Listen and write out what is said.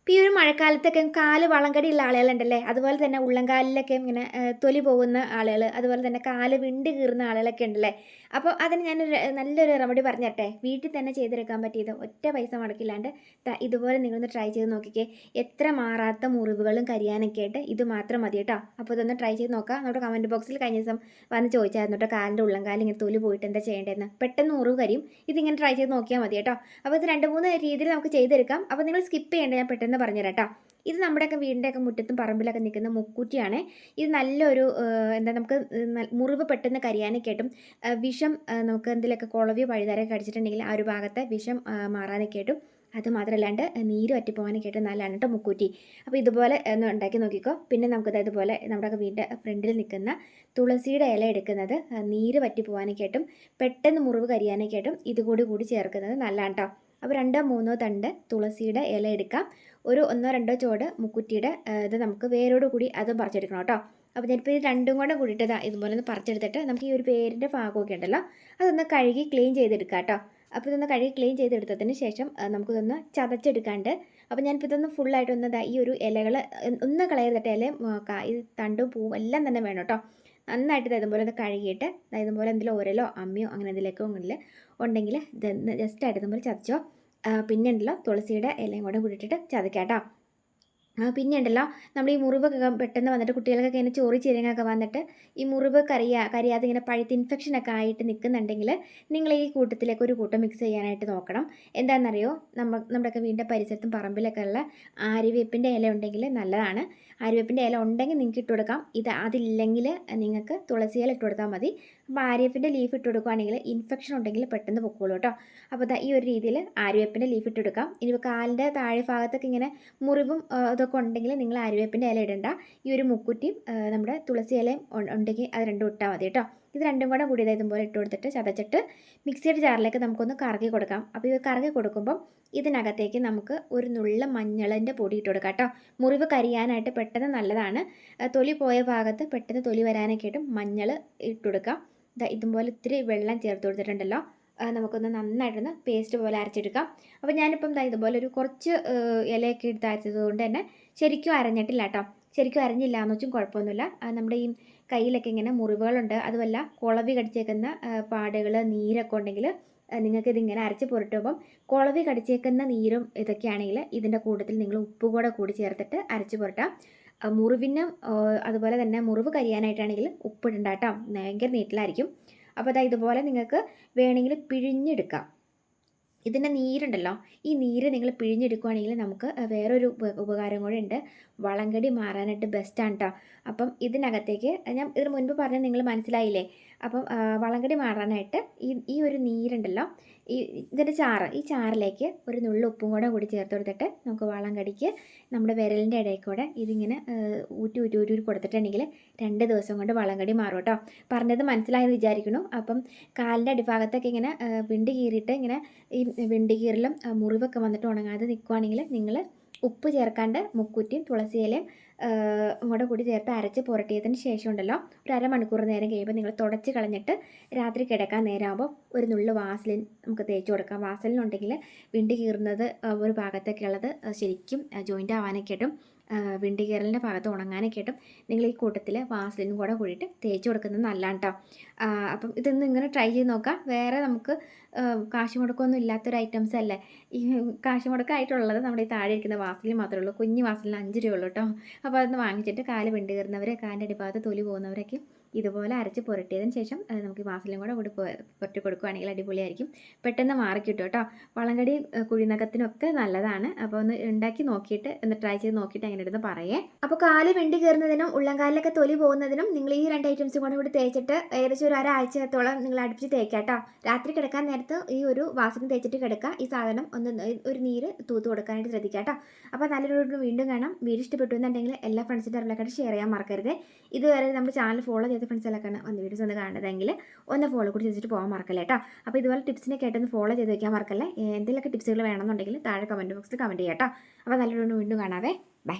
ഇപ്പോൾ ഈ ഒരു മഴക്കാലത്തൊക്കെ കാൽ വളങ്കടിയുള്ള ആളുകളുണ്ടല്ലേ? അതുപോലെ തന്നെ ഉള്ളംകാലിലൊക്കെ ഇങ്ങനെ തൊലി പോകുന്ന ആളുകൾ അതുപോലെ തന്നെ കാൽ വിണ്ട് കീറുന്ന ആളുകളൊക്കെ ഉണ്ടല്ലേ? അപ്പോൾ അതിന് ഞാനൊരു നല്ലൊരു റെമഡി പറഞ്ഞട്ടെ? വീട്ടിൽ തന്നെ ചെയ്തെടുക്കാൻ പറ്റിയത് ഒറ്റ പൈസ മുടക്കില്ലാണ്ട് ഇതുപോലെ നിങ്ങളൊന്ന് ട്രൈ ചെയ്ത് നോക്കിക്കേ. എത്ര മാറാത്ത മുറിവുകളും കരിയാനൊക്കെ ആയിട്ട് ഇത് മാത്രം മതി കേട്ടോ. അപ്പോൾ ഇതൊന്ന് ട്രൈ ചെയ്ത് നോക്കാം. നമ്മുടെ കമന്റ് ബോക്സിൽ കഴിഞ്ഞ ദിവസം വന്ന് ചോദിച്ചായിരുന്നു കേട്ടോ കാലിന്റെ ഉള്ളംകാലം ഇങ്ങനെ തൊലി പോയിട്ട് എന്താ ചെയ്യേണ്ടതെന്ന്. പെട്ടെന്ന് മുറിവ് കരിയും. ഇതിങ്ങനെ ട്രൈ ചെയ്ത് നോക്കിയാൽ മതി കേട്ടോ. അപ്പോൾ ഇത് രണ്ട് മൂന്ന് രീതിയിൽ നമുക്ക് ചെയ്തെടുക്കാം. അപ്പോൾ നിങ്ങൾ സ്കിപ്പ് ചെയ്യേണ്ട ഞാൻ പെട്ടെന്ന് പറഞ്ഞുതരാം കേട്ടോ. ഇത് നമ്മുടെയൊക്കെ വീടിന്റെയൊക്കെ മുറ്റത്തും പറമ്പിലൊക്കെ നിൽക്കുന്ന മുക്കൂറ്റിയാണ്. ഇത് നല്ലൊരു എന്താ നമുക്ക് മുറിവ് പെട്ടെന്ന് കരിയാനൊക്കെ ആയിട്ടും വിഷം നമുക്ക് എന്തെങ്കിലുമൊക്കെ കുളവിയോ പഴുതാരൊക്കെ കടിച്ചിട്ടുണ്ടെങ്കിൽ ആ ഒരു ഭാഗത്തെ വിഷം മാറാനൊക്കെ ആയിട്ടും അത് മാത്രമല്ലാണ്ട് നീര് വറ്റിപ്പോകാനൊക്കെ ആയിട്ട് നല്ലതാണ് കേട്ടോ മുക്കൂറ്റി. അപ്പോൾ ഇതുപോലെ ഒന്ന് ഉണ്ടാക്കി നോക്കിക്കോ. പിന്നെ നമുക്കത് ഇതുപോലെ നമ്മുടെ വീടിന്റെ ഫ്രണ്ടിൽ നിൽക്കുന്ന തുളസിയുടെ ഇല എടുക്കുന്നത് നീര് വറ്റിപ്പോകാനൊക്കെ ആയിട്ടും പെട്ടെന്ന് മുറിവ് കരിയാനൊക്കെ ആയിട്ടും ഇതുകൂടി കൂടി ചേർക്കുന്നത് നല്ലതാണ് കേട്ടോ. അപ്പോൾ രണ്ടോ മൂന്നോ തണ്ട് തുളസിയുടെ ഇല എടുക്കാം. ഒരു ഒന്നോ രണ്ടോ ചോട് മുക്കുറ്റിയുടെ ഇത് നമുക്ക് വേരോട് കൂടി അതും പറിച്ചെടുക്കണം കേട്ടോ. അപ്പോൾ ഞാനിപ്പോൾ ഇത് രണ്ടും കൂടെ കൂടിയിട്ട് ഇതുപോലെ ഒന്ന് പറിച്ചെടുത്തിട്ട് നമുക്ക് ഈ ഒരു പേരിന്റെ ഭാഗമൊക്കെ ഉണ്ടല്ലോ അതൊന്ന് കഴുകി ക്ലീൻ ചെയ്തെടുക്കാം കേട്ടോ. അപ്പോൾ ഇതൊന്ന് കഴുകി ക്ലീൻ ചെയ്തെടുത്തതിന് ശേഷം നമുക്കിതൊന്ന് ചതച്ചെടുക്കാണ്ട് അപ്പോൾ ഞാനിപ്പോൾ ഇതൊന്ന് ഫുള്ളായിട്ടൊന്ന് ഈ ഒരു ഇലകൾ ഒന്ന് കളയരുതട്ടെ ഇലയും ഈ തണ്ടും പൂവും എല്ലാം തന്നെ വേണം കേട്ടോ. നന്നായിട്ട് ഇതുപോലെ ഒന്ന് കഴുകിയിട്ട് ഇതുപോലെ എന്തെങ്കിലും ഉരലോ അമ്മയോ അങ്ങനെ എന്തെങ്കിലുമൊക്കെ ഉണ്ടെങ്കിൽ ഉണ്ടെങ്കിൽ ജസ്റ്റ് ആയിട്ട് ഇതുപോലെ ചതച്ചോ. പിന്നെ ഉണ്ടല്ലോ തുളസിയുടെ ഇലയും കൂടെ കൂട്ടിയിട്ട് ചതക്കാം കേട്ടോ. പിന്നെ ഉണ്ടല്ലോ നമ്മൾ ഈ മുറിവൊക്കെ പെട്ടെന്ന് വന്നിട്ട് കുട്ടികൾക്കൊക്കെ ഇങ്ങനെ ചോറി ചീരങ്ങൊക്കെ വന്നിട്ട് ഈ മുറിവ് കരിയാ കരിയാതെ ഇങ്ങനെ പഴുത്ത് ഇൻഫെക്ഷനൊക്കെ ആയിട്ട് നിൽക്കുന്നുണ്ടെങ്കിൽ നിങ്ങൾ ഈ കൂട്ടത്തിലേക്ക് ഒരു കൂട്ടം മിക്സ് ചെയ്യാനായിട്ട് നോക്കണം. എന്താണെന്നറിയോ? നമ്മൾ നമ്മുടെയൊക്കെ വീടിന്റെ പരിസരത്തും പറമ്പിലൊക്കെ ഉള്ള ആരിവേപ്പിന്റെ ഇല ഉണ്ടെങ്കിൽ നല്ലതാണ്. ആരിവേപ്പിന്റെ ഇല ഉണ്ടെങ്കിൽ നിങ്ങൾക്ക് ഇട്ട് കൊടുക്കാം ഇത് അതില്ലെങ്കിൽ നിങ്ങൾക്ക് തുളസി ഇല ഇട്ട് കൊടുത്താൽ മതി. അപ്പോൾ ആര്യവേപ്പിന്റെ ലീഫ് ഇട്ട് കൊടുക്കുകയാണെങ്കിൽ ഇൻഫെക്ഷൻ ഉണ്ടെങ്കിൽ പെട്ടെന്ന് പൊക്കോളൂ കേട്ടോ. അപ്പോൾ ഈ ഒരു രീതിയിൽ ആര്യവേപ്പിന്റെ ലീഫ് ഇട്ട് കൊടുക്കാം. ഇനി കാലിന്റെ താഴെ ഭാഗത്തൊക്കെ ഇങ്ങനെ മുറിവും ഇതൊക്കെ ഉണ്ടെങ്കിൽ നിങ്ങൾ ആര്യവേപ്പിന്റെ ഇല ഇടണ്ട. ഈ ഒരു മുക്കുറ്റിയും നമ്മുടെ തുളസി ഇലയും ഉണ്ടെങ്കിൽ അത് രണ്ടും ഇട്ടാൽ മതി കേട്ടോ. ഇത് രണ്ടും കൂടെ കൂടി ഇതുപോലെ ഇട്ട് കൊടുത്തിട്ട് ചതച്ചിട്ട് മിക്സിയുടെ ജാറിലേക്ക് നമുക്കൊന്ന് കറക്കി കൊടുക്കാം. അപ്പോൾ ഇത് കറക്കി കൊടുക്കുമ്പം ഇതിനകത്തേക്ക് നമുക്ക് ഒരു നുള്ള മഞ്ഞളിന്റെ പൊടി ഇട്ട് കൊടുക്കാം കേട്ടോ. മുറിവ് കരിയാനായിട്ട് പെട്ടെന്ന് നല്ലതാണ്. തൊലി പോയ ഭാഗത്ത് പെട്ടെന്ന് തൊലി വരാനൊക്കെ ആയിട്ട് മഞ്ഞൾ ഇട്ട് കൊടുക്കാം. ഇതുപോലെ ഇത്തിരി വെള്ളം ചേർത്ത് കൊടുത്തിട്ടുണ്ടല്ലോ. നമുക്കൊന്ന് നന്നായിട്ടൊന്ന് പേസ്റ്റ് പോലെ അരച്ചെടുക്കാം. അപ്പോൾ ഞാനിപ്പം ഇതുപോലെ ഒരു കുറച്ച് ഇലയൊക്കെ എടുത്ത് അരച്ചത് കൊണ്ട് തന്നെ ശരിക്കും അരഞ്ഞിട്ടില്ല കേട്ടോ ശരിക്കും അരഞ്ഞില്ല എന്ന് വെച്ചും കുഴപ്പമൊന്നുമില്ല. നമ്മുടെ ഈ കയ്യിലൊക്കെ ഇങ്ങനെ മുറിവുകളുണ്ട്. അതുമല്ല കുളവി കടിച്ചേക്കുന്ന പാടുകൾ നീരൊക്കെ ഉണ്ടെങ്കിൽ നിങ്ങൾക്ക് ഇതിങ്ങനെ അരച്ച് പുരട്ടുമ്പം കുളവി കടിച്ചേക്കുന്ന നീരും ഇതൊക്കെയാണെങ്കിൽ ഇതിന്റെ കൂട്ടത്തിൽ നിങ്ങൾ ഉപ്പ് കൂടെ കൂടി ചേർത്തിട്ട് അരച്ച് പുരട്ടാം. മുറിവിനും അതുപോലെ തന്നെ മുറിവ് കരിയാനായിട്ടാണെങ്കിൽ ഉപ്പിടണ്ട കേട്ടോ ഭയങ്കര നീറ്റിലായിരിക്കും. അപ്പോൾ അതായത് ഇതുപോലെ നിങ്ങൾക്ക് വേണമെങ്കിൽ പിഴിഞ്ഞെടുക്കാം. ഇതിന്റെ നീരുണ്ടല്ലോ. ഈ നീര് നിങ്ങൾ പിഴിഞ്ഞെടുക്കുകയാണെങ്കിൽ നമുക്ക് വേറൊരു ഉപകാരം കൂടെ ഉണ്ട്. വളങ്കടി മാറാനായിട്ട് ബെസ്റ്റാണ് കേട്ടോ അപ്പം ഇതിനകത്തേക്ക് ഞാൻ ഇതിന് മുൻപ് പറഞ്ഞാൽ നിങ്ങൾ മനസ്സിലായില്ലേ? അപ്പം വളങ്കടി മാറാനായിട്ട് ഈ ഈ ഒരു നീരുണ്ടല്ലോ ഈ ഇതിന്റെ ചാറ് ഈ ചാറിലേക്ക് ഒരു നുള്ളു ഉപ്പും കൂടെ കൂടി ചേർത്ത് കൊടുത്തിട്ട് നമുക്ക് വളം കടിക്ക് നമ്മുടെ വിരലിന്റെ ഇടയിൽ കൂടെ ഇതിങ്ങനെ ഊറ്റി ഊറ്റി ഊറ്റി കൊടുത്തിട്ടുണ്ടെങ്കിൽ രണ്ട് ദിവസം കൊണ്ട് വളം കടി മാറും കേട്ടോ. പറഞ്ഞത് മനസ്സിലായെന്ന് വിചാരിക്കുന്നു. അപ്പം കാലിന്റെ അടിഭാഗത്തൊക്കെ ഇങ്ങനെ വിണ്ടി കീറിയിട്ട് ഇങ്ങനെ ഈ വിണ്ടി കീറലും മുറിവൊക്കെ വന്നിട്ട് ഉണങ്ങാതെ നിൽക്കുവാണെങ്കിൽ നിങ്ങൾ ഉപ്പ് ചേർക്കാണ്ട് മുക്കുറ്റിയും തുളസിയിലയും ഇങ്ങോട്ട് കൂടി ചേർത്ത് അരച്ച് പുരട്ടിയതിന് ശേഷം ഉണ്ടല്ലോ ഒരു അരമണിക്കൂർ നേരം കഴിയുമ്പോൾ നിങ്ങൾ തുടച്ച് കളഞ്ഞിട്ട് രാത്രി കിടക്കാൻ നേരമാകുമ്പോൾ ഒരു നുള്ളു വാസലിൻ നമുക്ക് തേച്ച് കൊടുക്കാം. വാസലിനുണ്ടെങ്കിൽ വിണ്ട് കീറുന്നത് ഒരു ഭാഗത്തൊക്കെ ഉള്ളത് ശരിക്കും ജോയിന്റ് ആവാനൊക്കെ ആയിട്ടും വിണ്ട് കീറലിന്റെ ഭാഗത്ത് ഉണങ്ങാനൊക്കെ ആയിട്ടും നിങ്ങൾ ഈ കൂട്ടത്തിൽ വാസലിനും കൂടെ കൂടിയിട്ട് തേച്ച് കൊടുക്കുന്നത് നല്ലതാണ് കേട്ടോ അപ്പം ഇതൊന്ന് ഇങ്ങനെ ട്രൈ ചെയ്ത് നോക്കാം. വേറെ നമുക്ക് കാശ് മുടക്കമൊന്നും ഇല്ലാത്തൊരു ഐറ്റംസ് അല്ലേ? ഈ കാശ് മുടക്കമായിട്ടുള്ളത് നമ്മുടെ ഈ താഴെ ഇരിക്കുന്ന വാസലിൽ മാത്രമേ ഉള്ളൂ. കുഞ്ഞ് വാസലിന് അഞ്ച് രൂപ ഉള്ളൂ കേട്ടോ അപ്പോൾ അതൊന്ന് വാങ്ങിച്ചിട്ട് കാൽ വിണ്ട് കയറുന്നവർ കാലിന്റെ അടിഭാഗത്ത് തൊലി പോകുന്നവരൊക്കെ ഇതുപോലെ അരച്ച് പുരട്ടിയതിന് ശേഷം നമുക്ക് വാസലും കൂടെ കൂടി പുരട്ടി കൊടുക്കുകയാണെങ്കിൽ അടിപൊളിയായിരിക്കും. പെട്ടെന്ന് മാറിക്കിട്ടും കേട്ടോ. വളങ്കടി കുഴിനകത്തിനൊക്കെ നല്ലതാണ്. അപ്പോൾ ഒന്ന് ഉണ്ടാക്കി നോക്കിയിട്ട് ഒന്ന് ട്രൈ ചെയ്ത് നോക്കിയിട്ട് അങ്ങനെ എടുത്ത് പറയേ. അപ്പോൾ കാൽ വെണ്ടി കയറുന്നതിനും ഉള്ളംകാലിലൊക്കെ തൊലി പോകുന്നതിനും നിങ്ങൾ ഈ രണ്ട് ഐറ്റംസും കൂടെ കൂടി തേച്ചിട്ട് ഏകദേശം ഒരു ഒരാഴ്ചത്തോളം നിങ്ങൾ അടുപ്പിച്ച് തേക്കാട്ടോ കേട്ടോ. രാത്രി കിടക്കാൻ നേരത്ത് ഈ ഒരു വാസന തേച്ചിട്ട് കിടക്കുക. ഈ സാധനം ഒന്ന് ഒരു നീര് തൂത്ത് കൊടുക്കാനായിട്ട് ശ്രദ്ധിക്കുക കേട്ടോ. അപ്പോൾ നല്ലൊരു വീണ്ടും കാണാം. വീഡിയോ ഇഷ്ടപ്പെട്ടു എന്നുണ്ടെങ്കിൽ എല്ലാ ഫ്രണ്ട്സിന്റെ അറിവിലേക്കായിട്ട് ഷെയർ ചെയ്യാൻ മറക്കരുത്. ഇതുവരെ നമ്മുടെ ചാനൽ ഫോളോ ഫ്രണ്ട്സിലൊക്കെയാണ് വന്ന് വീഡിയോസ് ഒന്ന് കാണുന്നതെങ്കിൽ ഒന്ന് ഫോളോ കൂടി ചെയ്തിട്ട് പോകാൻ മറക്കല്ലേ കേട്ടോ അപ്പോൾ ഇതുപോലെ ടിപ്സിനെ കേട്ടൊന്ന് ഫോളോ ചെയ്ത് വയ്ക്കാൻ മറക്കല്ലേ? എന്തെങ്കിലുമൊക്കെ ടിപ്സുകൾ വേണമെന്നുണ്ടെങ്കിൽ താഴെ കമന്റ് ബോക്സിൽ കമന്റ് ചെയ്യാം കേട്ടോ അപ്പോൾ നല്ലൊരു വീണ്ടും കാണാവേ. ബൈ